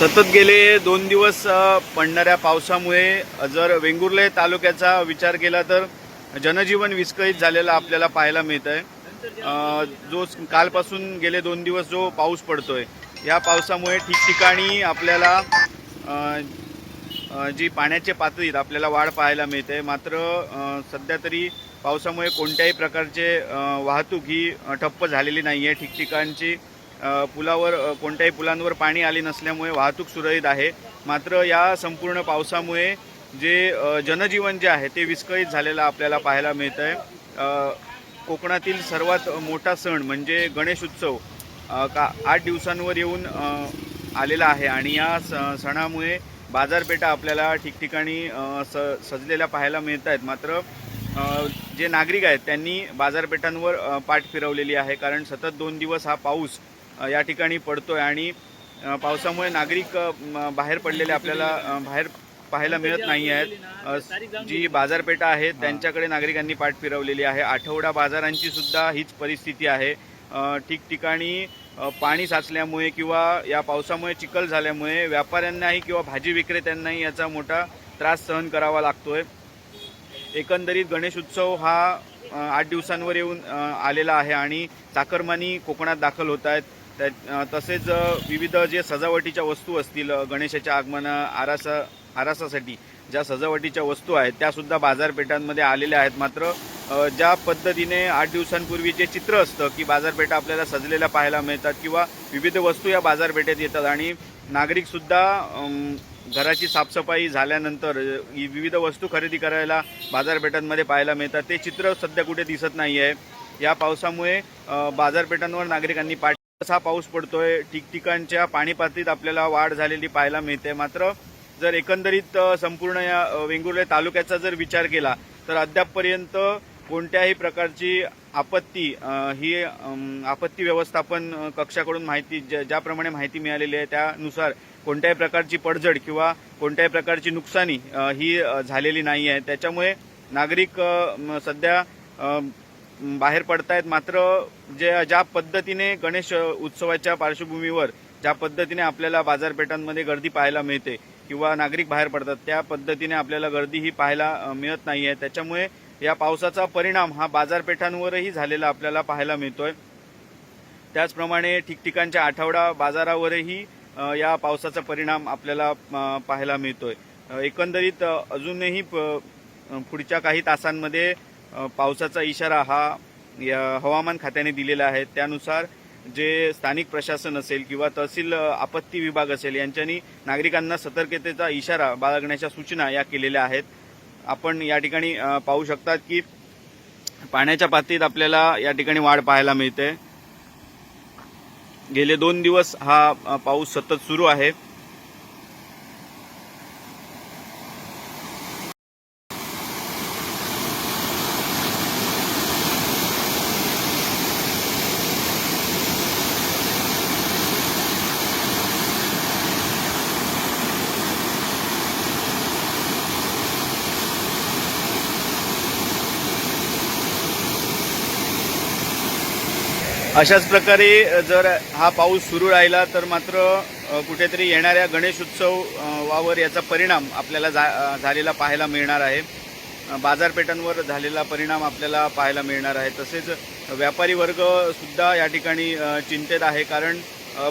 सतत गेले दोन दिवस पडणाऱ्या पावसामुळे जर वेंगुर्ले तालुक्याचा विचार केला तर जनजीवन विस्कळीत झालेलं आपल्याला पाहायला मिळत आहे जो कालपासून गेले दोन दिवस जो पाऊस पडतोय या पावसामुळे ठिकठिकाणी आपल्याला जी पाण्याच्या पातळीत आपल्याला वाढ पाहायला मिळते. मात्र सध्या तरी पावसामुळे कोणत्याही प्रकारचे वाहतूक ही ठप्प झालेली नाही आहे ठिकठिकाणची पुलावर कोणत्याही पुलांवर पाणी आले नसल्यामुळे वाहतूक सुरळीत आहे. मात्र या संपूर्ण पावसामुळे जे जनजीवन जे आहे ते विस्कळीत झालेलं आपल्याला पाहायला मिळतं आहे कोकणातील सर्वात मोठा सण म्हणजे गणेश उत्सव का आठ दिवसांवर येऊन आलेला आहे. आणि या स सणामुळे बाजारपेठा आपल्याला ठिकठिकाणी स सजलेल्या पाहायला मिळत आहेत मात्र जे नागरिक आहेत त्यांनी बाजारपेठांवर पाठ फिरवलेली आहे. कारण सतत दोन दिवस हा पाऊस या ठिकाणी पडतोय आणि अ, पावसामुळे नागरिक बाहेर पडलेले आपल्याला बाहेर पाहायला मिळत नाही आहेत. जी बाजारपेठा आहेत त्यांच्याकडे नागरिकांनी पाठ फिरवलेली आहे. आठवडा बाजारांची सुद्धा हीच परिस्थिती आहे. ठिकठिकाणी पाणी साचल्यामुळे किंवा या पावसामुळे चिखल झाल्यामुळे व्यापाऱ्यांनाही किंवा भाजी विक्रेत्यांनाही याचा मोठा त्रास सहन करावा लागतोय. एकंदरीत गणेश उत्सव हा आठ दिवसांवर येऊन आलेला आहे आणि चाकरमानी कोकणात दाखल होत आहेत. त्या तसेच विविध जे सजावटीच्या वस्तू असतील गणेशाच्या आगमन आरासा आरासासाठी ज्या सजावटीच्या वस्तू आहेत त्यासुद्धा बाजारपेठांमध्ये आलेल्या आहेत. मात्र ज्या पद्धतीने आठ दिवसांपूर्वी जे चित्र असतं की बाजारपेठा आपल्याला सजलेल्या पाहायला मिळतात किंवा विविध वस्तू या बाजारपेठेत येतात आणि नागरिकसुद्धा घराची साफसफाई झाल्यानंतर विविध वस्तू खरेदी करायला बाजारपेठांमध्ये पाहायला मिळतात. ते चित्र सध्या कुठे दिसत नाही आहे या पावसामुळे बाजारपेठांवर नागरिकांनी पाठ कसा पाऊस पडतोय. ठिकठिकाणच्या पाणी पातळीत आपल्याला वाढ झालेली पाहायला मिळते. मात्र जर एकंदरीत संपूर्ण या वेंगुर्ले तालुक्याचा जर विचार केला तर अद्यापपर्यंत कोणत्याही प्रकारची आपत्ती ही आपत्ती व्यवस्थापन कक्षाकडून माहिती ज्या- ज्याप्रमाणे माहिती मिळालेली आहे त्यानुसार कोणत्याही प्रकारची पडझड किंवा कोणत्याही प्रकारची नुकसानी ही झालेली नाही आहे. त्याच्यामुळे नागरिक सध्या बाहेर पडतायत मात्र जे ज्या पद्धतीने गणेश उत्सवाच्या पार्श्वभूमीवर ज्या पद्धतीने आपल्याला बाजारपेठांमध्ये गर्दी पाहायला मिळते किंवा नागरिक बाहेर पडतात त्या पद्धतीने आपल्याला गर्दी ही पाहायला मिळत नाही आहे त्याच्यामुळे या पावसाचा परिणाम हा बाजारपेठांवरही झालेला आपल्याला पाहायला मिळतोय. त्याचप्रमाणे ठिकठिकाणच्या आठवडा बाजारावरही या पावसाचा परिणाम आपल्याला पाहायला मिळतोय. एकंदरीत अजूनही प- पुढच्या काही तासांमध्ये पावसाचा इशारा हा या हवामान खात्याने दिलेला आहे. त्यानुसार जे स्थानिक प्रशासन असेल किंवा तहसील आपत्ती विभाग असेल यांच्यानी नागरिकांना सतर्कतेचा इशारा बाळगण्याच्या सूचना या केलेल्या आहेत. आपण या ठिकाणी पाहू शकतात की पाण्याच्या पातळीत आपल्याला या ठिकाणी वाढ पाहायला मिळते. गेले दोन दिवस हा पाऊस सतत सुरू आहे. अशाच प्रकारे जर हा पाऊस सुरू राहिला तर मात्र कुठेतरी येणाऱ्या गणेशोत्सव वावर याचा परिणाम आपल्याला जा झालेला पाहायला मिळणार आहे. बाजारपेठांवर झालेला परिणाम आपल्याला पाहायला मिळणार आहे. तसेच व्यापारी वर्ग सुद्धा या ठिकाणी चिंतेत आहे. कारण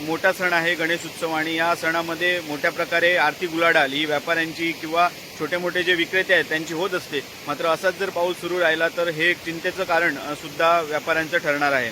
मोठा सण आहे गणेश उत्सव आणि या सणामध्ये मोठ्या प्रकारे आर्थिक उलाढाल ही व्यापाऱ्यांची किंवा छोटे मोठे जे विक्रेते आहेत त्यांची होत असते. मात्र असाच जर पाऊस सुरू राहिला तर हे एक चिंतेचं कारण सुद्धा व्यापाऱ्यांचं ठरणार आहे.